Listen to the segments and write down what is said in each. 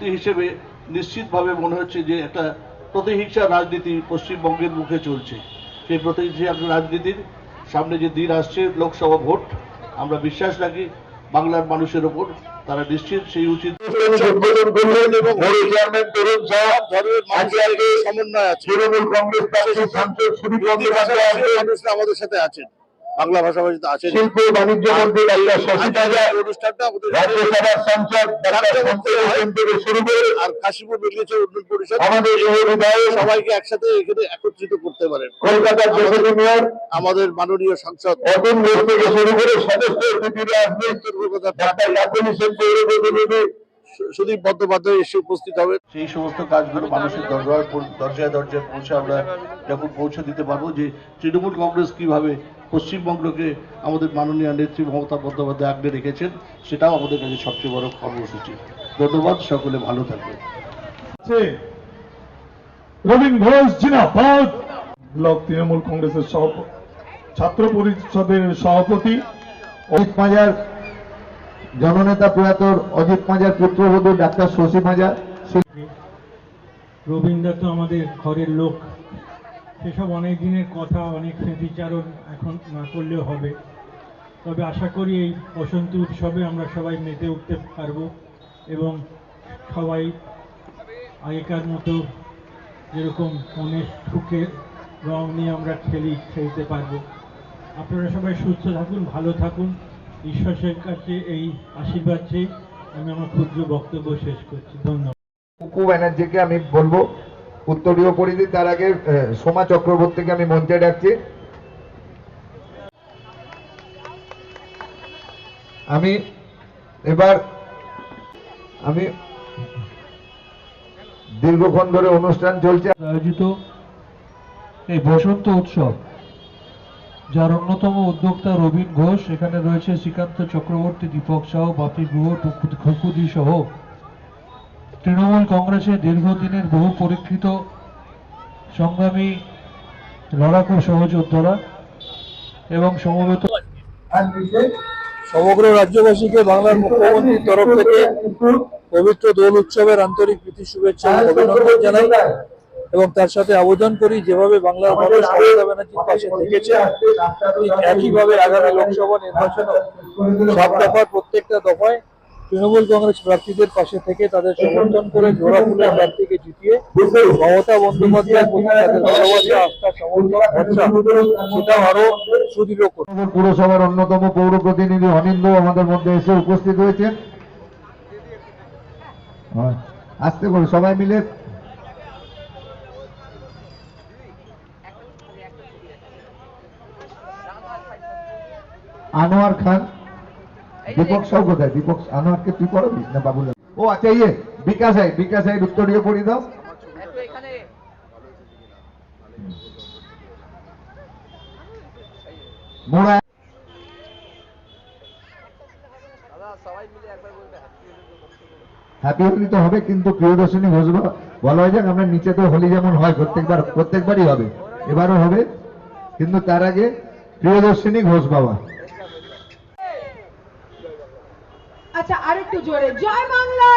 ফলশ্রুতি হিসেবে নিশ্চিতভাবে মনে হচ্ছে যে একটা প্রতিহিংসা রাজনীতি পশ্চিমবঙ্গের মুখে চলছে। সেই প্রতিহিংসা রাজনীতির সামনে যে দিন আসছে লোকসভা ভোট আমরা বিশ্বাস রাখি বাংলার মানুষের ওপর তারা নিশ্চিত সেই উচিত। তৃণমূল কংগ্রেস আমাদের সাথে আছেন। বাংলা ভাষাভাষীতে আছেন শিল্প বাণিজ্য মন্ত্রী ডাক্তার শশী অনুষ্ঠানটা রাজ্যসভার সাংসদ থেকে শুরু করে আর কাশীপুর মিলিয়েছে উন্নয়ন পরিষদ আমাদের বিধায়ক সবাইকে একসাথে এখানে একত্রিত করতে পারেন। কলকাতার ডেপুটি মেয়র আমাদের মাননীয় সাংসদ। অতুল ঘোষ থেকে শুরু করে সদস্য অতিথিরা আসবেন ডাক্তার কাকুলি সেন সুদীপ বন্দ্যোপাধ্যায় এসে উপস্থিত হবে। সেই সমস্ত কাজগুলো মানুষের দরজায় দরজায় দরজায় পৌঁছে আমরা যখন পৌঁছে দিতে পারব যে তৃণমূল কংগ্রেস কীভাবে পশ্চিমবঙ্গকে আমাদের মাননীয় নেত্রী মমতা বন্দ্যোপাধ্যায় আগলে রেখেছেন সেটাও আমাদের কাছে সবচেয়ে বড় কর্মসূচি। ধন্যবাদ সকলে ভালো থাকবেন। রবীন ঘোষ জিনাবাদ ব্লক তৃণমূল কংগ্রেসের সভাপতি ছাত্র পরিষদের সভাপতি অজিত মাজার। জননেতা প্রয়াত অজিত মাজার পুত্রবধূ ডাক্তার শশী মাজার রবীন্দ্র তো আমাদের ঘরের লোক। সেসব অনেক দিনের কথা, অনেক স্মৃতিচারণ এখন না করলেও হবে। তবে আশা করি এই বসন্ত উৎসবে আমরা সবাই মেতে উঠতে পারব এবং সবাই আগেকার মতো যেরকম মনের সুখের রং নিয়ে আমরা খেলি, খেলতে পারব। আপনারা সবাই সুস্থ থাকুন, ভালো থাকুন। ঈশ্বরের কাছে এই আশীর্বাদ চেয়ে আমি আমার ক্ষুদ্র বক্তব্য শেষ করছি। ধন্যবাদ। কুকু ব্যানার্জিকে আমি বলব উত্তরীয় পরিধি তার আগে সোমা চক্রবর্তীকে আমি মঞ্চে ডাকছি। আমি এবার আমি দীর্ঘক্ষণ ধরে অনুষ্ঠান চলছে। আয়োজিত এই বসন্ত উৎসব যার অন্যতম উদ্যোক্তা রবীন ঘোষ, এখানে রয়েছে শ্রীকান্ত চক্রবর্তী, দীপক সাহ বাপি গুহ খুকুদি সহ। তৃণমূল কংগ্রেসের দীর্ঘদিনের বহু পরীক্ষিত সংগ্রামী লড়াকু সহযোদ্ধারা এবং সমবেত সমগ্র রাজ্যবাসীকে বাংলার মুখ্যমন্ত্রীর তরফ থেকে পবিত্র দোল উৎসবের আন্তরিক প্রীতি, শুভেচ্ছা অভিনন্দন জানাই। এবং তার সাথে আবেদন করি যেভাবে বাংলার মানুষ মমতা ব্যানার্জির পাশে থেকেছে একইভাবে আগামী লোকসভা নির্বাচনে সব দফার প্রত্যেকটা দফায় তৃণমূল কংগ্রেস প্রার্থীদের পাশে থেকে তাদের সমর্থন করে জোড়া ফুলের প্রার্থীকে জিতিয়ে মমতা বন্দ্যোপাধ্যায়ের প্রতি তাদের ভালোবাসা আস্থা সমর্থন ভরসা সেটা আরও সুদৃঢ় করবে পুরসভার অন্যতম পৌর প্রতিনিধি অনিন্দ আমাদের মধ্যে এসে উপস্থিত হয়েছেন। আসতে আস্তে করে সবাই মিলে আনোয়ার খান দীপক সাউ কোথায় দীপক আনোয়ারকে তুই পড়াবি না বাবুল? ও আচ্ছা ইয়ে বিকাশ আই বিকাশ আই উত্তরীয় পড়ি দাও। মোড়া হ্যাপি হোলি তো হবে। কিন্তু প্রিয়দর্শনী ঘোষবা বলা হয় যাক আমরা নিচে তো হোলি যেমন হয় প্রত্যেকবার প্রত্যেকবারই হবে। এবারও হবে কিন্তু তার আগে প্রিয়দর্শিনী ঘোষ বাবা। আচ্ছা আরেকটু জোরে। জয় বাংলা!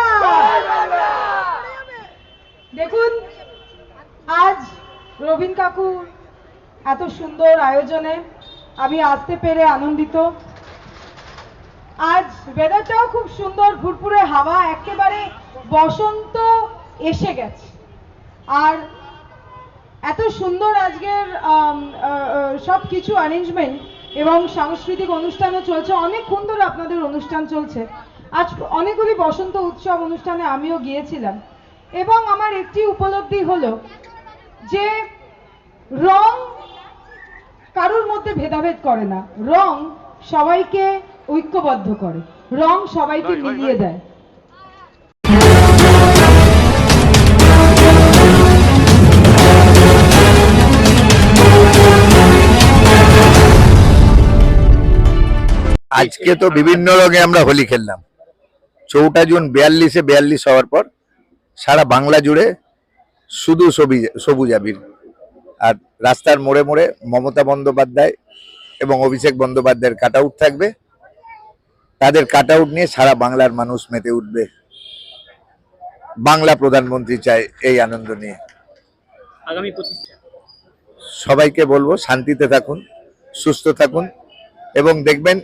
দেখুন আজ রবীন কাকু এত সুন্দর আয়োজনে আমি আসতে পেরে আনন্দিত। আজ ওয়েদারটাও খুব সুন্দর ফুরফুরে হাওয়া একেবারে বসন্ত এসে গেছে। আর এত সুন্দর আজকের সব কিছু অ্যারেঞ্জমেন্ট এবং সাংস্কৃতিক অনুষ্ঠানও চলছে। অনেকক্ষণ ধরে আপনাদের অনুষ্ঠান চলছে। আজ অনেকগুলি বসন্ত উৎসব অনুষ্ঠানে আমিও গিয়েছিলাম। এবং আমার একটি উপলব্ধি হলো যে রং কারোর মধ্যে ভেদাভেদ করে না। রং সবাইকে ঐক্যবদ্ধ করে। রং সবাইকে মিলিয়ে দেয়। আজকে তো বিভিন্ন রঙে আমরা হোলি খেললাম। চৌঠা জুন বিয়াল্লিশে বিয়াল্লিশ হওয়ার পর সারা বাংলা জুড়ে শুধু সবুজ সবুজ আবির। আর রাস্তার মোড়ে মোড়ে মমতা বন্দ্যোপাধ্যায় এবং অভিষেক বন্দ্যোপাধ্যায়ের কাট আউট থাকবে। তাদের কাট আউট নিয়ে সারা বাংলার মানুষ মেতে উঠবে। বাংলা প্রধানমন্ত্রী চায় এই আনন্দ নিয়ে। আগামী সবাইকে বলব শান্তিতে থাকুন সুস্থ থাকুন এবং দেখবেন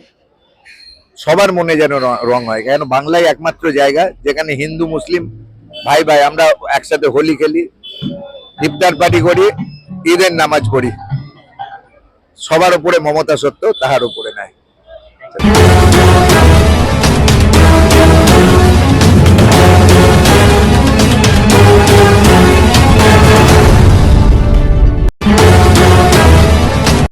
সবার মনে যেন র- হয়। কেন? বাংলায় একমাত্র জায়গা, যেখানে হিন্দু, মুসলিম, ভাই ভাই, আমরা একসাথে হোলি খেলি ইফতার পার্টি করি, ঈদের নামাজ পড়ি। সবার উপরে মমতা সত্য তাহার উপরে নাই।